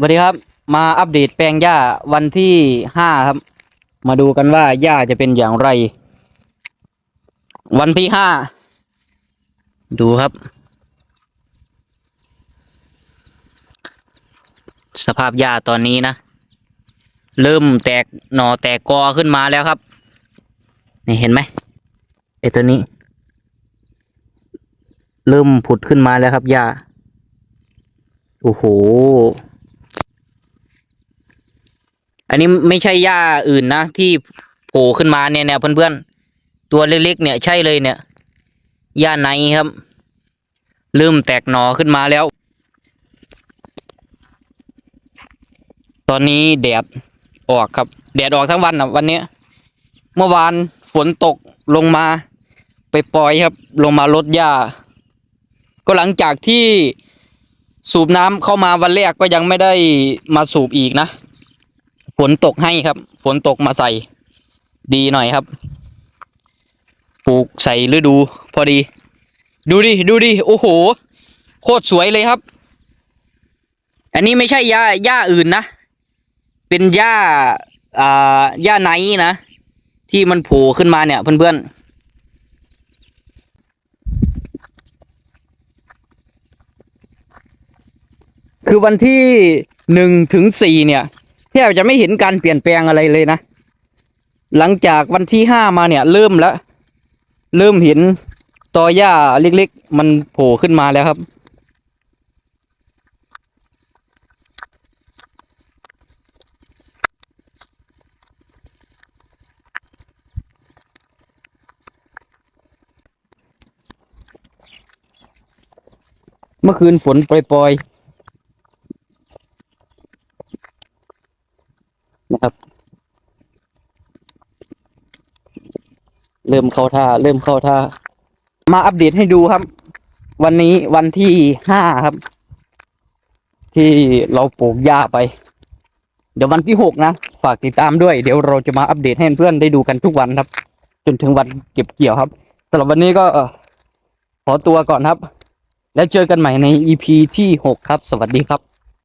สวัสดีครับ มาอัปเดตแปลงหญ้าวันที่ห้าครับ มาดูกันว่าหญ้าจะเป็นอย่างไร วันที่ห้าดูครับ สภาพหญ้าตอนนี้นะ เริ่มแตกหน่อแตกกอขึ้นมาแล้วครับ นี่เห็นไหมไอตัวนี้ เริ่มผุดขึ้นมาแล้วครับหญ้าโอ้โห อันนี้ไม่ใช่หญ้าอื่นนะ ที่โผล่ขึ้นมาเนี่ยเนี่ยเพื่อนๆ ตัวเล็กๆเนี่ยใช่เลยเนี่ยหญ้าในครับเริ่มแตกหนอขึ้นมาแล้ว ตอนนี้แดดออกครับ แดดออกทั้งวันนะวันนี้ เมื่อวานฝนตกลงมา ไปปล่อยครับ ลงมาลดหญ้า ก็หลังจากที่สูบน้ำเข้ามาวันแรกก็ยังไม่ได้มาสูบอีกนะ ฝนตกให้ครับ ฝนตกมาใส่ ดีหน่อยครับ ปลูกใส่ฤดู พอดี ดูดิดูดิโอ้โห โคตรสวยเลยครับ อันนี้ไม่ใช่หญ้าหญ้าอื่นนะ เป็นหญ้าอ่าหญ้าไนท์นะ ที่มันโผล่ขึ้นมาเนี่ย เพื่อนๆคือวันที่หนึ่งถึงสี่เนี่ย ทบจะไม่เห็นการเปลี่ยนแปลงอะไรเลยนะ หลังจากวันที่ห้ามาเนี่ย เริ่มแล้ว เริ่มเห็นตอหญ้าเล็กๆ มันโผล่ขึ้นมาแล้วครับ เมื่อคืนฝนปล่อยๆนะครับ เริ่มเข้าท่า เริ่มเข้าท่า มาอัปเดตให้ดูครับ วันนี้วันที่ห้าครับ ที่เราปลูกหญ้าไป เดี๋ยววันที่หกนะฝากติดตามด้วยเดี๋ยวเราจะมาอัปเดตให้เพื่อนได้ดูกันทุกวันครับ จนถึงวันเก็บเกี่ยวครับสำหรับวันนี้ก็ขอตัวก่อนครับ แล้วเจอกันใหม่ใน EP ที่6ครับ สวัสดีครับ